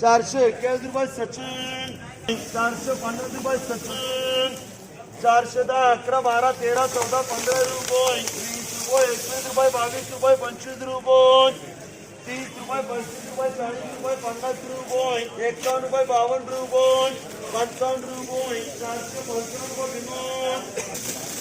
चारशे एक्क्याऐंशी रुपये सचिन. चारशे पन्नास रुपये सचिन. चारशे दहा, अकरा, बारा, तेरा, चौदा, पंधरा रुपये. वीस रुपये, एकवीस रुपये, बावीस रुपये, पंचवीस रुपये. तीस रुपये, पस्तीस रुपये, चाळीस रुपये, पन्नास रुपये. एकावन्न रुपये, बावन्न रुपये. पंचावन्न रुपये. चारशे पंचावन्न रुपये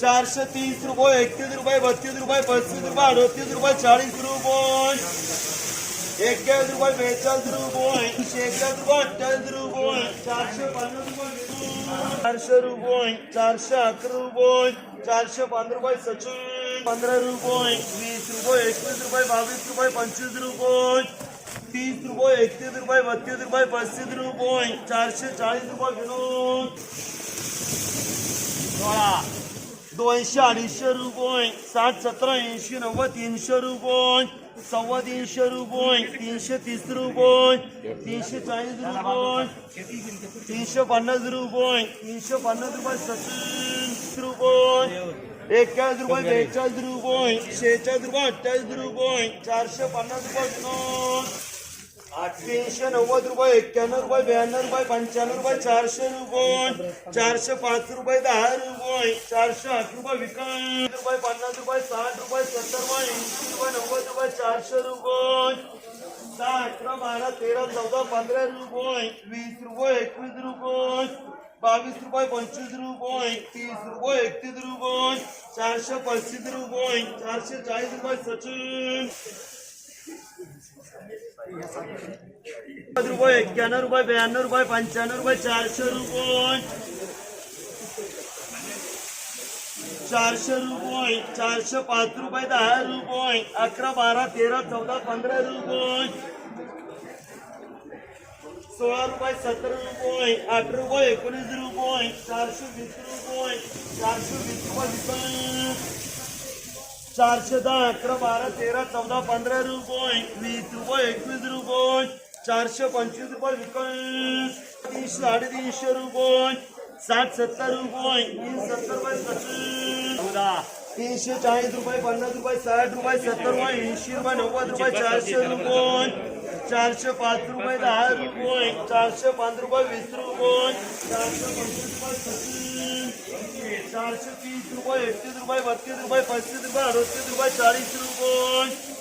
चारशे तीस रुपये, एकतीस रुपये, बत्तीस रुपये, पस्तीस रुपये, अडतीस रुपये, चाळीस रुपये. एक्क्याऐंशी रुपये, बेचाळीस रुपये शेहेचाळीस रुपये चारशे पन्नास रुपये चारशे रुपये, चारशे अकरा रुपये, चारशे पंधरा रुपये सचिन. पंधरा रुपये, वीस रुपये, एकवीस रुपये, बावीस रुपये, पंचवीस रुपये. तीस रुपये, एकतीस रुपये, बत्तीस रुपये, पस्तीस रुपये, चारशे चाळीस रुपये सोळा. दोनशे अडीचशे रुपये साठ सतरा ऐंशी नव्वद तीनशे रुपये सव्वा तीनशे रुपये तीनशे तीस रुपये तीनशे चाळीस रुपये तीनशे पन्नास रुपये तीनशे पन्नास रुपये सत्तीस रुपये एक्केचाळीस रुपये बेचाळीस रुपये शेहेचाळीस रुपये अठ्ठावीस रुपये चारशे पन्नास रुपये तीनशे नव्वद रुपये, एक्क्याण्णव रुपये, ब्याण्णव रुपये, पंच्याण्णव रुपये, चारशे रुपये, चारशे पाच रुपये, दहा रुपये, चारशे आठ रुपये विकास रुपये, पन्नास रुपये, साठ रुपये, सत्तर रुपये, ऐंशी रुपये, नव्वद रुपये, चारशे रुपये, दहा अकरा बारा, तेरा, चौदा, पंधरा रुपये, वीस रुपये, एकवीस रुपये, बावीस रुपये, पंचवीस रुपये, तीस रुपये, एकतीस रुपये, चारशे पस्तीस रुपये, चारशे चाळीस रुपये, सचिन रुपये रुपये ब्याण्णव रुपये रुपये चारशे रुपये। चारशे रुपये, चारशे पाच रुपये, दहा रुपये, अकरा, बारा, तेरा, चौदा, पंधरा रुपये। सोळा रुपये, सतरा रुपये अठरा रुपये, एकोणीस रुपये, चारशे वीस रुपये, चारशे वीस रुपये चारशे दहा अकरा बारा तेरा चौदा पंधरा रुपये वीस रुपये एकवीस रुपये चारशे पंचवीस रुपये विकत तीनशे साडेतीनशे रुपये सात सत्तर रुपये तीन सत्तर रुपये सचिन तीनशे चाळीस रुपये पन्नास रुपये साठ रुपये सत्तर रुपये ऐंशी रुपये नव्वद रुपये चारशे रुपये चारशे पाच रुपये, दहा रुपये, चारशे पाच रुपये, वीस रुपये, चारशे पंचवीस रुपये सचिन चारशे तीस रुपये, एकतीस रुपये, बत्तीस रुपये, पस्तीस रुपये, अडतीस रुपये, चाळीस रुपये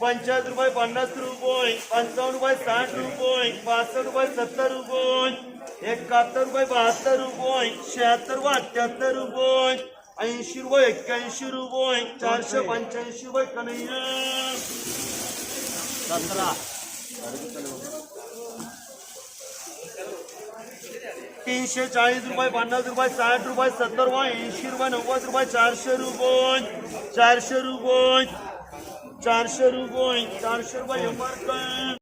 पंचाळीस रुपये, पन्नास रुपये, पंचावन्न रुपये, साठ रुपये पासष्ट रुपये, सत्तर रुपये, एकाहत्तर रुपये, बहात्तर रुपये, शहात्तर रुपये अठ्ठ्याहत्तर रुपये, ऐंशी रुपये, एक्क्याऐंशी रुपये, चारशे पंच्याऐंशी रुपये, कन्हैया. सतरा. तीनशे चाळीस रुपये, पन्नास रुपये, साठ रुपये, सत्तर रुपये, ऐंशी रुपये, नव्वद रुपये, चारशे रुपये चारशे रुपये चारशे रुपये चारशे रुपये एम आर